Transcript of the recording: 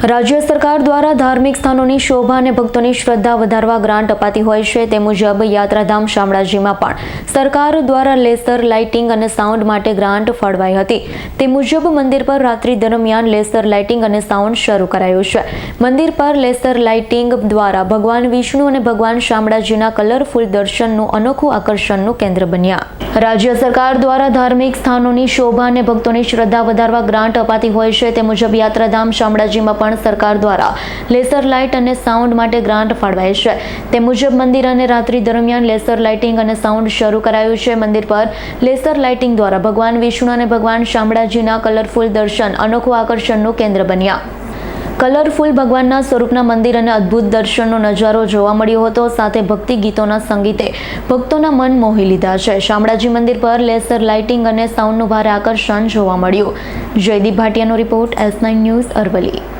રાજ્ય સરકાર દ્વારા ધાર્મિક સ્થાનોની શોભા અને ભક્તોની શ્રદ્ધા વધારવા ગ્રાન્ટ અપાતી હોય છે તે મુજબ યાત્રાધામ શામળાજીમાં પણ સરકાર દ્વારા લેસર લાઇટિંગ અને સાઉન્ડ માટે ગ્રાન્ટ ફાળવાઈ હતી. તે મુજબ મંદિર પર રાત્રિ દરમિયાન લેસર લાઇટિંગ અને સાઉન્ડ શરૂ કરાયું છે. મંદિર પર લેસર લાઇટિંગ દ્વારા ભગવાન વિષ્ણુ અને ભગવાન શામળાજીના કલરફુલ દર્શનનું અનોખું આકર્ષણનું કેન્દ્ર બન્યા. રાજ્ય સરકાર દ્વારા ધાર્મિક સ્થાનોની શોભા અને ભક્તોની શ્રદ્ધા વધારવા ગ્રાન્ટ અપાતી હોય છે તે મુજબ યાત્રાધામ શામળાજીમાં પણ સરકાર દ્વારા લેસર લાઇટ અને સાઉન્ડ માટે ગ્રાન્ટ ફાળવાય છે. તે મુજબ મંદિર અને રાત્રિ દરમિયાન લેસર લાઇટિંગ અને સાઉન્ડ શરૂ કરાયું છે મંદિર પર. લેસર લાઇટિંગ દ્વારા ભગવાન વિષ્ણુ અને ભગવાન શામળાજીના કલરફુલ દર્શન અનોખું આકર્ષણનું કેન્દ્ર બન્યા. કલરફુલ ભગવાનના સ્વરૂપના મંદિર અને અદ્ભુત દર્શનનો નજારો જોવા મળ્યો હતો. સાથે ભક્તિ ગીતોના સંગીતે ભક્તોના મન મોહી લીધા છે. શામળાજી મંદિર પર લેસર લાઇટિંગ અને સાઉન્ડનું ભારે આકર્ષણ જોવા મળ્યું. Jaydeep ભાટિયાનો report S nine news Aravalli.